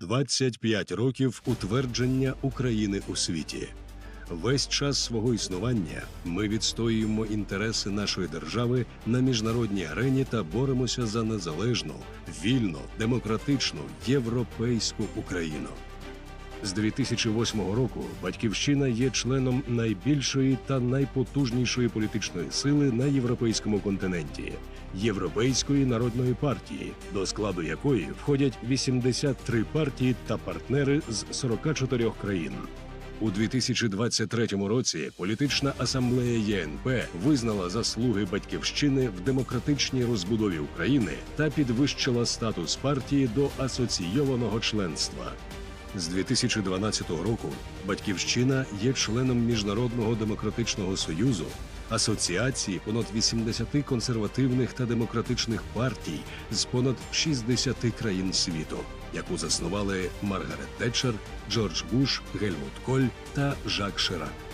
25 років утвердження України у світі. Весь час свого існування ми відстоюємо інтереси нашої держави на міжнародній арені та боремося за незалежну, вільну, демократичну європейську Україну. З 2008 року батьківщина є членом найбільшої та найпотужнішої політичної сили на європейському континенті Європейської народної партії, до складу якої входять 83 партії та партнери з 44 країн. У 2023 році політична асамблея ЄНП визнала заслуги батьківщини в демократичній розбудові України та підвищила статус партії до асоційованого членства. З 2012 року Батьківщина є членом Міжнародного демократичного союзу, асоціації понад 80 консервативних та демократичних партій з понад 60 країн світу, яку заснували Маргарет Тетчер, Джордж Буш, Гельмут Коль та Жак Ширак.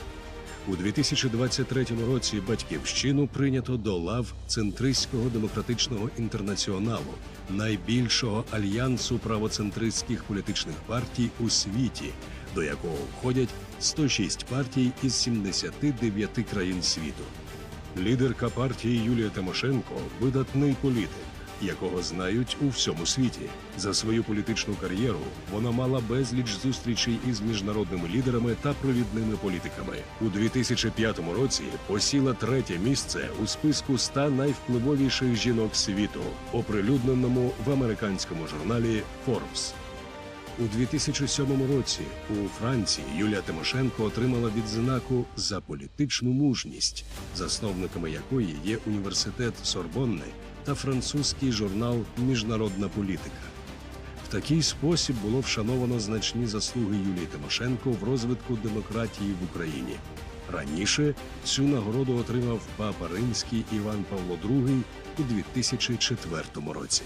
У 2023 році батьківщину прийнято до лав Центристського демократичного інтернаціоналу, найбільшого альянсу правоцентристських політичних партій у світі, до якого входять 106 партій із 79 країн світу. Лідерка партії Юлія Тимошенко видатний політик, якого знають у всьому світі. За свою політичну кар'єру вона мала безліч зустрічей із міжнародними лідерами та провідними політиками. У 2005 році посіла третє місце у списку 100 найвпливовіших жінок світу, оприлюдненому в американському журналі Forbes. У 2007 році у Франції Юлія Тимошенко отримала відзнаку за політичну мужність, засновниками якої є університет Сорбонни та французький журнал Міжнародна політика. В такий спосіб було вшановано значні заслуги Юлії Тимошенко в розвитку демократії в Україні. Раніше цю нагороду отримав папа римський Іван Павло II у 2004 році.